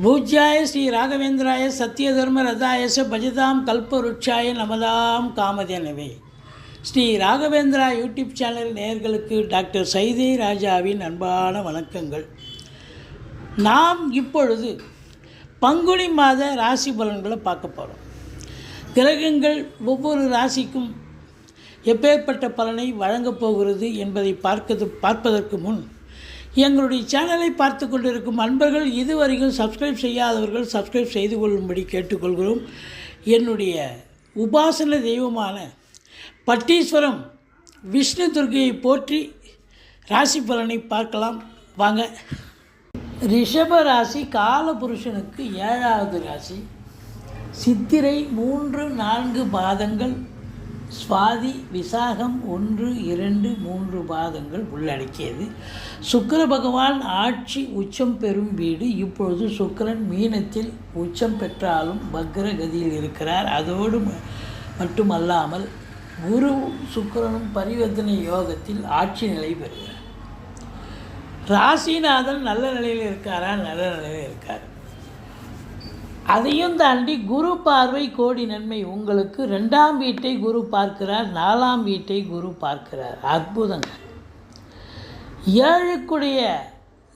பூஜ்யாய ஸ்ரீ ராகவேந்திராய சத்யதர்ம ரதாயச பஜதாம் கல்பருட்சாய நமதாம் காமதேனவே. ஸ்ரீ ராகவேந்திரா யூடியூப் சேனல் நேயர்களுக்கு டாக்டர் சைதே ராஜாவின் அன்பான வணக்கங்கள். நாம் இப்பொழுது பங்குனி மாத ராசி பலன்களை பார்க்க போகிறோம் கிரகங்கள் ஒவ்வொரு ராசிக்கும் எப்பேற்பட்ட பலனை வழங்கப் போகிறது என்பதை பார்க்கது பார்ப்பதற்கு முன் எங்களுடைய சேனலை பார்த்து கொண்டிருக்கும் அன்பர்கள் இதுவரைக்கும் சப்ஸ்கிரைப் செய்யாதவர்கள் சப்ஸ்கிரைப் செய்து கொள்ளும்படி கேட்டுக்கொள்கிறோம். என்னுடைய உபாசன தெய்வமான பட்டீஸ்வரம் விஷ்ணு துர்கையை போற்றி ராசி பலனை பார்க்கலாம். வாங்க. ரிஷப ராசி காலபுருஷனுக்கு ஏழாவது ராசி. சித்திரை மூன்று நான்கு பாதங்கள். சுவாதி விசாகம் ஒன்று இரண்டு மூன்று பாதங்கள் உள்ளடக்கியது. சுக்கர பகவான் ஆட்சி உச்சம் பெறும் வீடு. இப்பொழுது சுக்கரன் மீனத்தில் உச்சம் பெற்றாலும் பக்ரகதியில் இருக்கிறார். அதோடு மட்டுமல்லாமல் குரு சுக்கிரனும் பரிவர்த்தனை யோகத்தில் ஆட்சி நிலை பெறுகிறார். ராசிநாதன் நல்ல நிலையில் இருக்காரா? நல்ல நிலையில் இருக்கார். அதையும் தாண்டி குரு பார்வை கோடி நன்மை உங்களுக்கு ரெண்டாம் வீட்டை குரு பார்க்கிறார் நாலாம் வீட்டை குரு பார்க்கிறார். அற்புதங்க ஏழுக்குடைய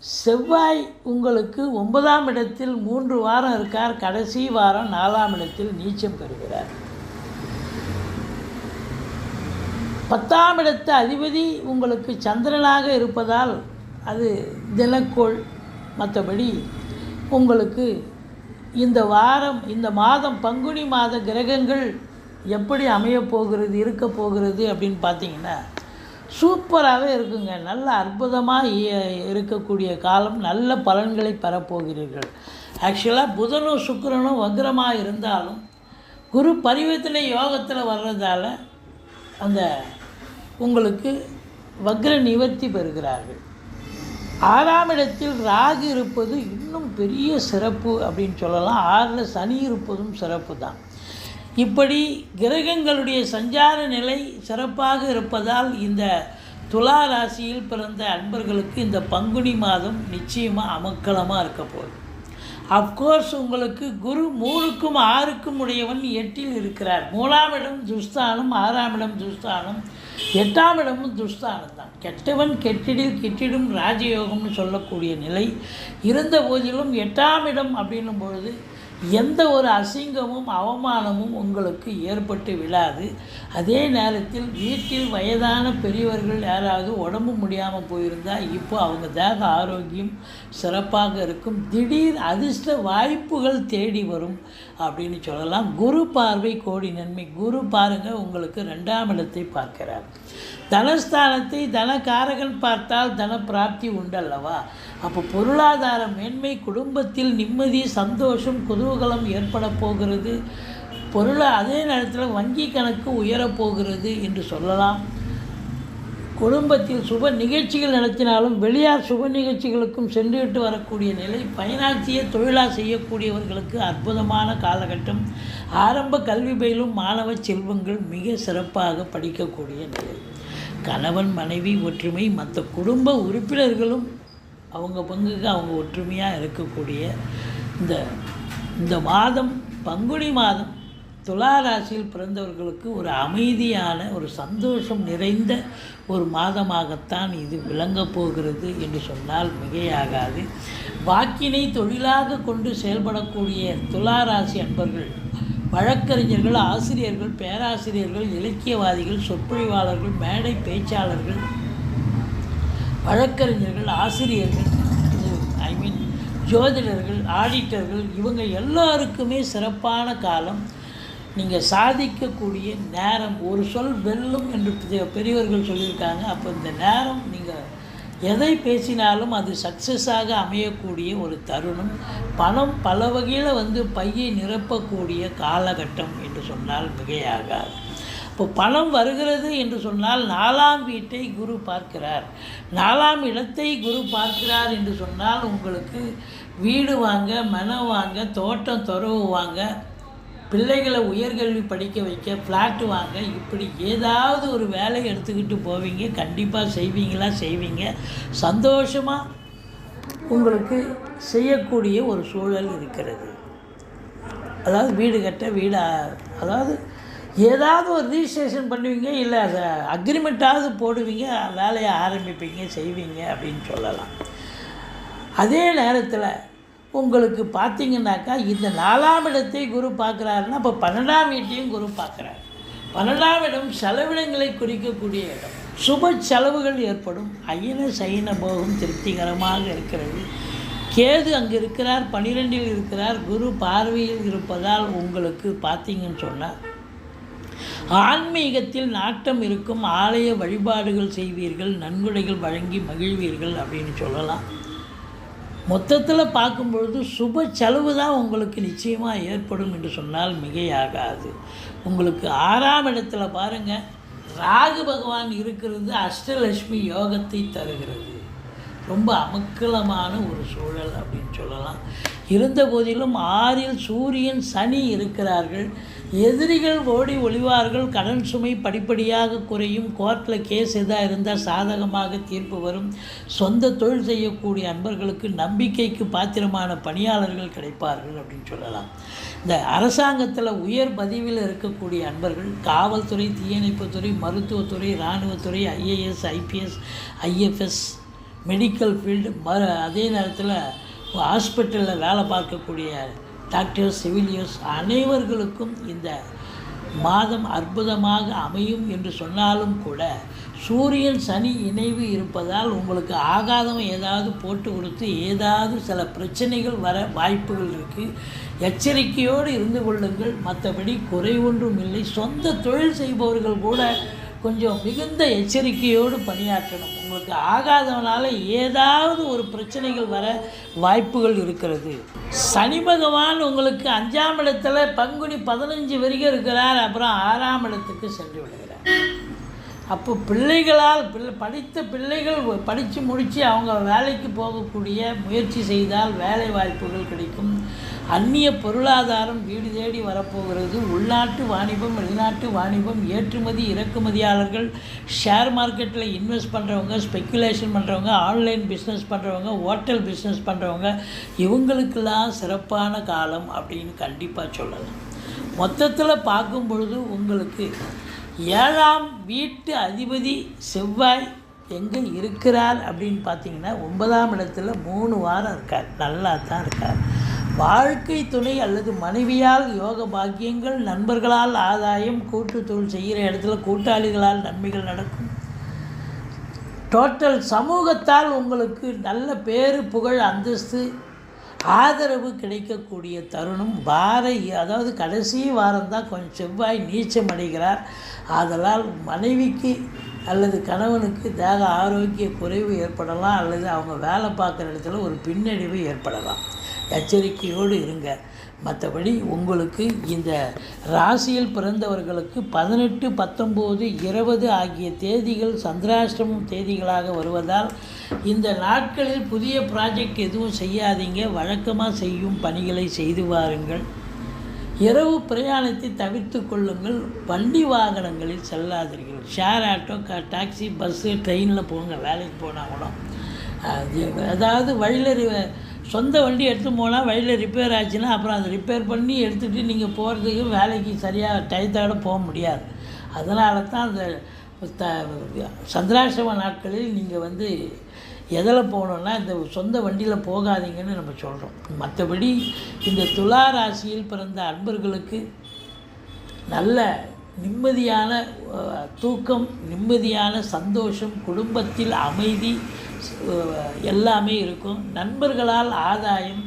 செவ்வாய் உங்களுக்கு ஒன்பதாம் இடத்தில் மூன்று வாரம் இருக்கார் கடைசி வாரம் நாலாம் இடத்தில் நீச்சம் பெறுகிறார். பத்தாம் இடத்து அதிபதி உங்களுக்கு சந்திரனாக இருப்பதால் அது தினக்கோள் மற்றபடி உங்களுக்கு இந்த வாரம் இந்த மாதம் பங்குனி மாத கிரகங்கள் எப்படி அமையப்போகிறது இருக்க போகிறது அப்படின்னு பார்த்தீங்கன்னா சூப்பராகவே இருக்குங்க. நல்ல அற்புதமாக இருக்கக்கூடிய காலம் நல்ல பலன்களை பெறப்போகிறீர்கள். ஆக்சுவலாக புதனும் சுக்கிரனும் வக்ரமாக இருந்தாலும் குரு பரிவர்த்தனை யோகத்தில் வர்றதால அந்த உங்களுக்கு வக்ர நிவர்த்தி பெறுகிறார்கள். ஆறாம் இடத்தில் ராகு இருப்பது இன்னும் பெரிய சிறப்பு அப்படின்னு சொல்லலாம். ஆறில் சனி இருப்பதும் சிறப்பு தான். இப்படி கிரகங்களுடைய சஞ்சார நிலை சிறப்பாக இருப்பதால் இந்த துலா ராசியில் பிறந்த அன்பர்களுக்கு இந்த பங்குனி மாதம் நிச்சயமாக அமக்கலமாக இருக்க போகுது. அஃப்கோர்ஸ் உங்களுக்கு குரு மூணுக்கும் ஆறுக்கும் உடையவன் எட்டில் இருக்கிறார். மூணாம் இடம் துஸ்தானம் ஆறாம் இடம் துஸ்தானம் எட்டாம் இடமும் துஸ்தானம் தான். கெட்டவன் கெட்டிடில் கெட்டிடும் ராஜயோகம்னு சொல்லக்கூடிய நிலை இருந்த போதிலும் எட்டாம் இடம் அப்படின்னும் பொழுது எந்த ஒரு அசிங்கமும் அவமானமும் உங்களுக்கு ஏற்பட்டு விழாது. அதே நேரத்தில் வீட்டில் வயதான பெரியவர்கள் யாராவது உடம்பு முடியாமல் போயிருந்தால் இப்போ அவங்க தேக ஆரோக்கியம் சிறப்பாக இருக்கும். திடீர் அதிர்ஷ்ட வாய்ப்புகள் தேடி வரும் அப்படின்னு சொல்லலாம். குரு பார்வை கோடி நன்மை. குரு பாருங்க உங்களுக்கு ரெண்டாம் இடத்தை பார்க்கிறார். தனஸ்தானத்தை தனக்காரகன் பார்த்தால் தன பிராப்தி உண்டல்லவா? அப்போ பொருளாதார மேன்மை குடும்பத்தில் நிம்மதி சந்தோஷம் குதூகலம் ஏற்பட போகிறது. பொருளா அதே நேரத்தில் வங்கி கணக்கு உயரப் போகிறது என்று சொல்லலாம். குடும்பத்தில் சுப நிகழ்ச்சிகள் நடத்தினாலும் வெளியார் சுப நிகழ்ச்சிகளுக்கும் சென்றுவிட்டு வரக்கூடிய நிலை பயனாட்சியை தொழிலாக செய்யக்கூடியவர்களுக்கு அற்புதமான காலகட்டம். ஆரம்ப கல்வி பயிலும் மாணவ செல்வங்கள் மிக சிறப்பாக படிக்கக்கூடிய நிலை. கணவன் மனைவி ஒற்றுமை மற்ற குடும்ப உறுப்பினர்களும் அவங்க பங்குக்கு அவங்க ஒற்றுமையாக இருக்கக்கூடிய இந்த இந்த மாதம் பங்குனி மாதம் துலா ராசியில் பிறந்தவர்களுக்கு ஒரு அமைதியான ஒரு சந்தோஷம் நிறைந்த ஒரு மாதமாகத்தான் இது விளங்கப் போகிறது என்று சொன்னால் மிகையாகாது. வாக்கினை தொழிலாக கொண்டு செயல்படக்கூடிய துலா ராசி அன்பர்கள் வழக்கறிஞர்கள் ஆசிரியர்கள் பேராசிரியர்கள் இலக்கியவாதிகள் சொற்பொழிவாளர்கள் மேடை பேச்சாளர்கள் வழக்கறிஞர்கள் ஆசிரியர்கள் ஐ மீன் ஜோதிடர்கள் ஆடிட்டர்கள் இவங்க எல்லாருக்குமே சிறப்பான காலம். நீங்கள் சாதிக்கக்கூடிய நேரம் ஒரு சொல் வெல்லும் என்று பெரிய- பெரியவர்கள் சொல்லியிருக்காங்க. அப்போ இந்த நேரம் நீங்கள் எதை பேசினாலும் அது சக்ஸஸாக அமையக்கூடிய ஒரு தருணம். பணம் பல வகையில் வந்து பையை நிரப்பக்கூடிய காலகட்டம் என்று சொன்னால் மிகையாகாது. இப்போ பணம் வருகிறது என்று சொன்னால் நாலாம் வீட்டை குரு பார்க்கிறார். நாலாம் இடத்தை குரு பார்க்கிறார் என்று சொன்னால் உங்களுக்கு வீடு வாங்க மனம் வாங்க தோட்டம் துறவு வாங்க பிள்ளைகளை உயர்கல்வி படிக்க வைக்க ஃப்ளாட்டு வாங்க இப்படி ஏதாவது ஒரு வேலை எடுத்துக்கிட்டு போவீங்க. கண்டிப்பாக செய்வீங்களா? செய்வீங்க. சந்தோஷமாக உங்களுக்கு செய்யக்கூடிய ஒரு சூழல் இருக்கிறது. அதாவது வீடு கட்ட வீடாக அதாவது ஏதாவது ஒரு ரிஜிஸ்ட்ரேஷன் பண்ணுவீங்க இல்லை அதை அக்ரிமெண்ட்டாவது போடுவீங்க வேலையை ஆரம்பிப்பீங்க செய்வீங்க அப்படின்னு சொல்லலாம். அதே நேரத்தில் உங்களுக்கு பார்த்தீங்கன்னாக்கா இந்த நாலாம் இடத்தை குரு பார்க்குறாருன்னா இப்போ பன்னெண்டாம் வீட்டையும் குரு பார்க்குறாரு. பன்னெண்டாம் இடம் செலவினங்களை குறிக்கக்கூடிய இடம். சுப செலவுகள் ஏற்படும். ஐன சைன போகம் திருப்திகரமாக இருக்கிறது. கேது அங்கே இருக்கிறார் பனிரெண்டில் இருக்கிறார் குரு பார்வையில் இருப்பதால் உங்களுக்கு பார்த்தீங்கன்னு சொன்னால் ஆன்மீகத்தில் நாட்டம் இருக்கும் ஆலய வழிபாடுகள் செய்வீர்கள் நன்கொடைகள் வழங்கி மகிழ்வீர்கள் அப்படின்னு சொல்லலாம். மொத்தத்தில் பார்க்கும்பொழுது சுப செலவு தான் உங்களுக்கு நிச்சயமாக ஏற்படும் என்று சொன்னால் மிகையாகாது. உங்களுக்கு ஆறாம் இடத்துல பாருங்கள் ராகு பகவான் இருக்கிறது அஷ்டலட்சுமி யோகத்தை தருகிறது. ரொம்ப அமக்கலமான ஒரு சூழல் அப்படின்னு சொல்லலாம். இருந்த போதிலும் ஆறில் சூரியன் சனி இருக்கிறார்கள். எதிரிகள் ஓடி ஒளிவார்கள். கடன் சுமை படிப்படியாக குறையும். கோர்ட்டில் கேஸ் எதாக இருந்தால் சாதகமாக தீர்ப்பு வரும். சொந்த தொழில் செய்யக்கூடிய அன்பர்களுக்கு நம்பிக்கைக்கு பாத்திரமான பணியாளர்கள் கிடைப்பார்கள் அப்படின்னு சொல்லலாம். இந்த அரசாங்கத்தில் உயர் பதிவில் இருக்கக்கூடிய அன்பர்கள் காவல்துறை தீயணைப்புத்துறை மருத்துவத்துறை இராணுவத்துறை IAS IPS IFS medical field ம அதே நேரத்தில் ஹாஸ்பிட்டலில் வேலை பார்க்கக்கூடிய டாக்டர்ஸ் சிவிலியர்ஸ் அனைவர்களுக்கும் இந்த மாதம் அற்புதமாக அமையும் என்று சொன்னாலும் கூட சூரியன் சனி இணைவு இருப்பதால் உங்களுக்கு ஆகாதம் ஏதாவது போட்டு கொடுத்து ஏதாவது சில பிரச்சனைகள் வர வாய்ப்புகள் இருக்குது எச்சரிக்கையோடு இருந்து கொள்ளுங்கள். மற்றபடி குறை ஒன்றும் இல்லை. சொந்த தொழில் செய்பவர்கள் கூட கொஞ்சம் மிகுந்த எச்சரிக்கையோடு பணியாற்றணும். உங்களுக்கு ஆகாதவனால் ஏதாவது ஒரு பிரச்சனைகள் வர வாய்ப்புகள் இருக்கிறது. சனி பகவான் உங்களுக்கு அஞ்சாம் இடத்துல பங்குனி பதினஞ்சு வரைக்கும் இருக்கிறார். அப்புறம் ஆறாம் இடத்துக்கு சென்று விடுகிறார். அப்போ பிள்ளைகளால் பிள்ளை படித்த பிள்ளைகள் படித்து முடித்து அவங்க வேலைக்கு போகக்கூடிய முயற்சி செய்தால் வேலை வாய்ப்புகள் கிடைக்கும். அந்நிய பொருளாதாரம் வீடு தேடி வரப்போகிறது. உள்நாட்டு வாணிபம் வெளிநாட்டு வாணிபம் ஏற்றுமதி இறக்குமதியாளர்கள் ஷேர் மார்க்கெட்டில் இன்வெஸ்ட் பண்ணுறவங்க ஸ்பெக்குலேஷன் பண்ணுறவங்க ஆன்லைன் பிஸ்னஸ் பண்ணுறவங்க ஹோட்டல் பிஸ்னஸ் பண்ணுறவங்க இவங்களுக்கெல்லாம் சிறப்பான காலம் அப்படின்னு கண்டிப்பாக சொல்லலாம். மொத்தத்தில் பார்க்கும் பொழுது உங்களுக்கு ஏழாம் வீட்டு அதிபதி செவ்வாய் எங்கே இருக்கிறார் அப்படின்னு பார்த்தீங்கன்னா ஒன்பதாம் இடத்துல மூணு வாரம் இருக்கார். நல்லா தான் இருக்கார். வாழ்க்கை துணை அல்லது மனைவியால் யோக பாக்கியங்கள் நண்பர்களால் ஆதாயம் கூட்டு தொழில் செய்கிற இடத்துல கூட்டாளிகளால் நன்மைகள் நடக்கும். டோட்டல் சமூகத்தால் உங்களுக்கு நல்ல பேரு புகழ் அந்தஸ்து ஆதரவு கிடைக்கக்கூடிய தருணம். வார அதாவது கடைசி வாரம் தான் கொஞ்சம் செவ்வாய் நீச்சம் அடைகிறார். ஆதலால் மனைவிக்கு அல்லது கணவனுக்கு தேக ஆரோக்கிய குறைவு ஏற்படலாம் அல்லது அவங்க வேலை பார்க்குற இடத்துல ஒரு பின்னடைவு ஏற்படலாம். எச்சரிக்கையோடு இருங்க. மற்றபடி உங்களுக்கு இந்த ராசியில் பிறந்தவர்களுக்கு பதினெட்டு பத்தொம்போது இருபது ஆகிய தேதிகள் சந்திராஷ்டமம் தேதிகளாக வருவதால் இந்த நாட்களில் புதிய ப்ராஜெக்ட் எதுவும் செய்யாதீங்க. வழக்கமாக செய்யும் பணிகளை செய்து வாருங்கள். இரவு பிரயாணத்தை தவிர்த்து கொள்ளுங்கள். வண்டி வாகனங்களில் செல்லாதீர்கள். ஷேர் ஆட்டோ க டாக்ஸி பஸ்ஸு ட்ரெயினில் போங்க. வேலைக்கு போனால் கூட. அது அதாவது வழியில் சொந்த வண்டி எடுத்து போனால் வழியில் ரிப்பேர் ஆச்சுன்னா அப்புறம் அதை ரிப்பேர் பண்ணி எடுத்துகிட்டு நீங்கள் போகிறதுக்கு வேலைக்கு சரியாக டயத்தோட போக முடியாது. அதனால தான் அந்த த சந்திராசிரம நாட்களில் நீங்கள் வந்து எதில் போகணுன்னா இந்த சொந்த வண்டியில் போகாதீங்கன்னு நம்ம சொல்கிறோம் மற்றபடி இந்த துலா ராசியில் பிறந்த அன்பர்களுக்கு நல்ல நிம்மதியான தூக்கம் நிம்மதியான சந்தோஷம் குடும்பத்தில் அமைதி எல்லாமே இருக்கும். நண்பர்களால் ஆதாயம்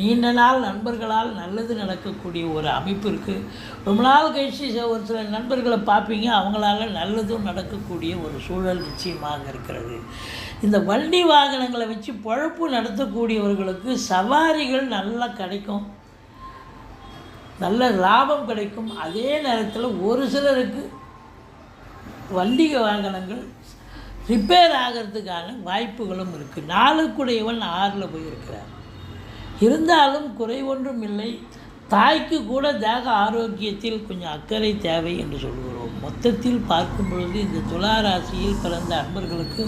நீண்ட நாள் நண்பர்களால் நல்லது நடக்கக்கூடிய ஒரு அமைப்பு இருக்குது ரொம்ப நாள் கழிச்சு ஒரு சில நண்பர்களை பார்ப்பீங்க அவங்களால நல்லதும் நடக்கக்கூடிய ஒரு சூழல் நிச்சயமாக இருக்கிறது. இந்த வண்டி வாகனங்களை வச்சு பொழப்பு நடத்தக்கூடியவர்களுக்கு சவாரிகள் நல்லா கிடைக்கும். நல்ல லாபம் கிடைக்கும். அதே நேரத்தில் ஒரு சிலருக்கு வண்டி வாகனங்கள் ரிப்பேர் ஆகிறதுக்கான வாய்ப்புகளும் இருக்குது நாளுக்குடையவன் ஆறில் போயிருக்கிறார் இருந்தாலும் குறை ஒன்றும் இல்லை. தாய்க்கு கூட தேக ஆரோக்கியத்தில் கொஞ்சம் அக்கறை தேவை என்று சொல்கிறோம் மொத்தத்தில் பார்க்கும் பொழுது இந்த துலா ராசியில் பிறந்த அன்பர்களுக்கு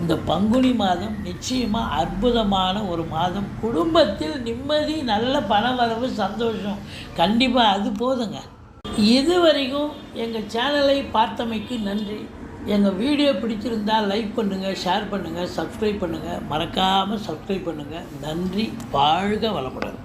இந்த பங்குனி மாதம் நிச்சயமாக அற்புதமான ஒரு மாதம். குடும்பத்தில் நிம்மதி நல்ல பணவரவு சந்தோஷம். கண்டிப்பாக அது போதுங்க. இதுவரைக்கும் எங்கள் சேனலை பார்த்தமைக்கு நன்றி. எங்கள் வீடியோ பிடிச்சிருந்தால் லைக் பண்ணுங்கள் ஷேர் பண்ணுங்கள் சப்ஸ்கிரைப் பண்ணுங்கள் மறக்காமல் சப்ஸ்கிரைப் பண்ணுங்கள் நன்றி. வாழ்க வளமுடன்.